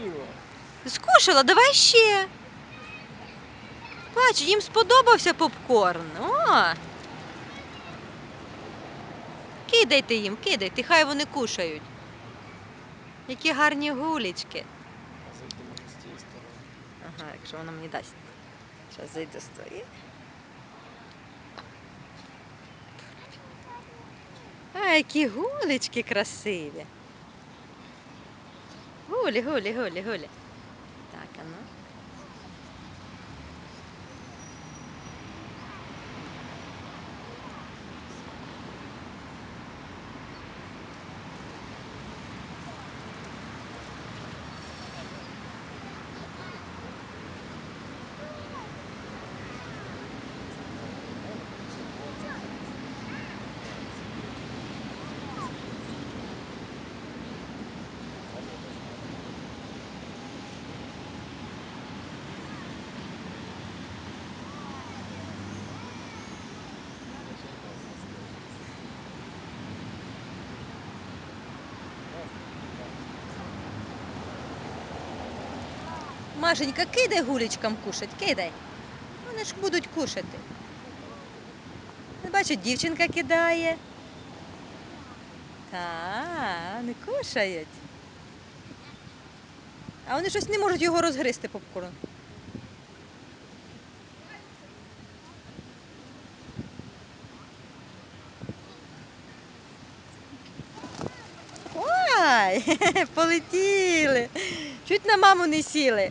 З'їла. Скушала, давай ще. Бач, їм сподобався попкорн. О! Кидайте їм, кидайте, хай вони кушають. Які гарні сторони. Ага, якщо вона мені дасть. Зараз зайду з тої. А, які гулечки красиві. Гулі, гулі, гулі, гулі. Так, а Машенька, кидай гулечкам кушать, кидай. Вони ж будуть кушати. Бачу, дівчинка кидає. Та, вони кушають. А вони щось не можуть його розгризти попкорн. Ой, полетіли. Чуть на маму не сіли.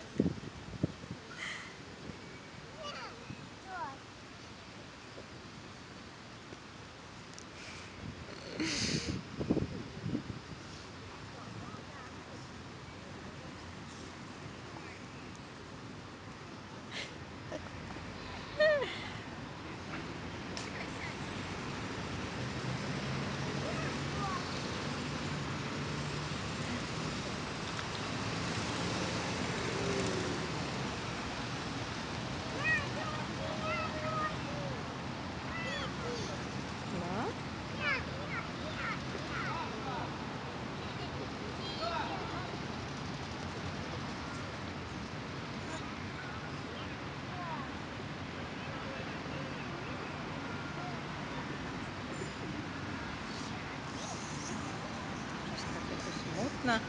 мутно.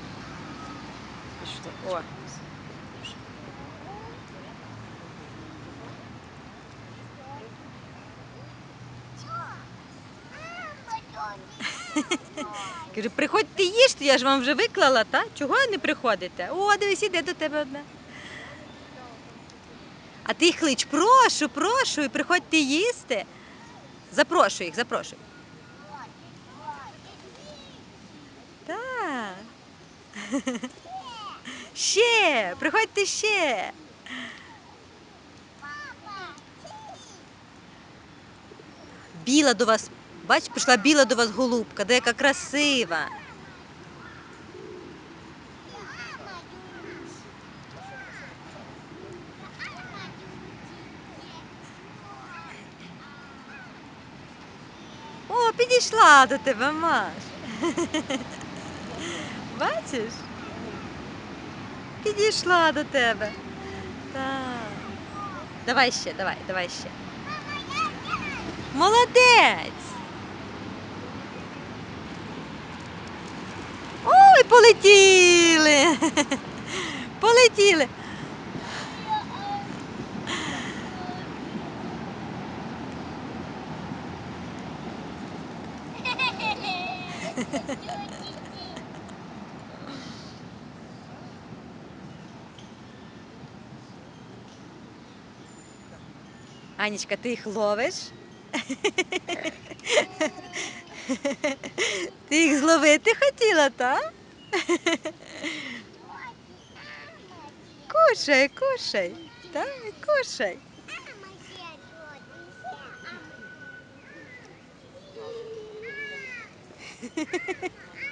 О. Кажу, приходьте їжте, я ж вам вже виклала, та? Чого не приходите? О, дивись, іде до тебе одна. А ти їх клич, прошу, прошу, і приходьте їсти. Запрошуй їх, запрошуй. Так. Ще, приходьте ще. Біла до вас, бач, прийшла біла до вас голубка, де яка красива. О, підійшла до тебе, Маш. Бачиш? Підійшла до тебе. Так. Давай ще, давай, давай ще. Молодець. Ой, полетіли. Полетіли. Анічка, ти їх ловиш? Ти їх зловити хотіла, так? Кушай, кушай. Так, кушай.